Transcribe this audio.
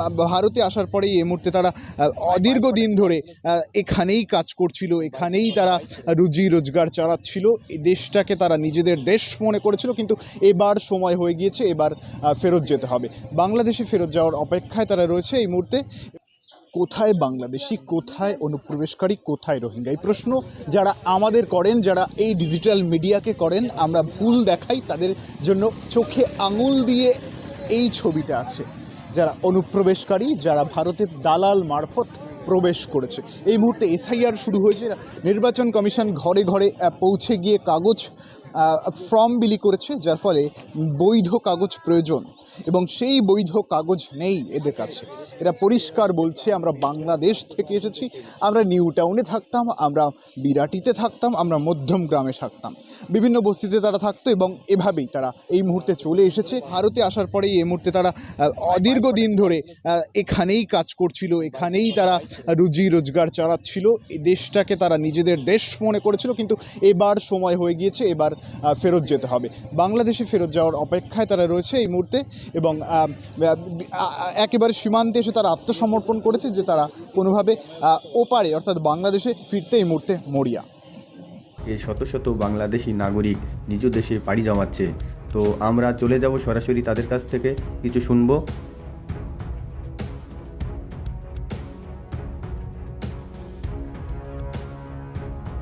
ভারতে আসার পরেই এই মুহূর্তে তারা আহ, দীর্ঘদিন ধরে এখানেই কাজ করছিল এখানেই তারা রুজি রোজগার চালাচ্ছিল। এই দেশটাকে তারা নিজেদের দেশ মনে করেছিল কিন্তু এবার সময় হয়ে গিয়েছে এবার ফেরত যেতে হবে। বাংলাদেশে ফেরত যাওয়ার অপেক্ষায় তারা রয়েছে এই মুহূর্তে। কোথায় বাংলাদেশি কোথায় অনুপ্রবেশকারী কোথায় রোহিঙ্গা? এই প্রশ্ন যারা আমাদের করেন যারা এই ডিজিটাল মিডিয়াকে করেন আমরা ভুল দেখাই তাদের জন্য চোখে আঙুল দিয়ে এই ছবিটা আছে। যারা অনুপ্রবেশকারী, যারা ভারতের দালাল মারফত প্রবেশ করেছে। এই মুহূর্তে এসআইআর শুরু হয়েছে। নির্বাচন কমিশন ঘরে ঘরে পৌঁছে গিয়ে কাগজ ফর্ম বিলি করেছে যার ফলে বৈধ কাগজ প্রয়োজন এবং সেই বৈধ কাগজ নেই এদের কাছে। এরা পরিষ্কার বলছে আমরা বাংলাদেশ থেকে এসেছি আমরা নিউ টাউনে থাকতাম আমরা বিরাটিতে থাকতাম আমরা মধ্যম গ্রামে থাকতাম। বিভিন্ন বস্তিতে তারা থাকতো এবং এভাবেই তারা এই মুহূর্তে চলে এসেছে। ভারতে আসার পরেই এই মুহূর্তে তারা আহ, দীর্ঘদিন ধরে এখানেই কাজ করছিল এখানেই তারা রুজি রোজগার চালাচ্ছিল। এই দেশটাকে তারা নিজেদের দেশ মনে করেছিল কিন্তু এবার সময় হয়ে গিয়েছে এবার ফেরত যেতে হবে। বাংলাদেশে ফেরত যাওয়ার অপেক্ষায় তারা রয়েছে এই মুহূর্তে এবং একেবারে সীমান্তে এসে তারা আত্মসমর্পণ করেছে যে তারা কোনোভাবে ওপারে অর্থাৎ বাংলাদেশে ফিরতে এই মুহূর্তে মরিয়া। এই শত শত বাংলাদেশি নাগরিক নিজ দেশে পাড়ি জমাচ্ছে। তো আমরা চলে যাব সরাসরি তাদের কাছ থেকে। কিছু শুনব।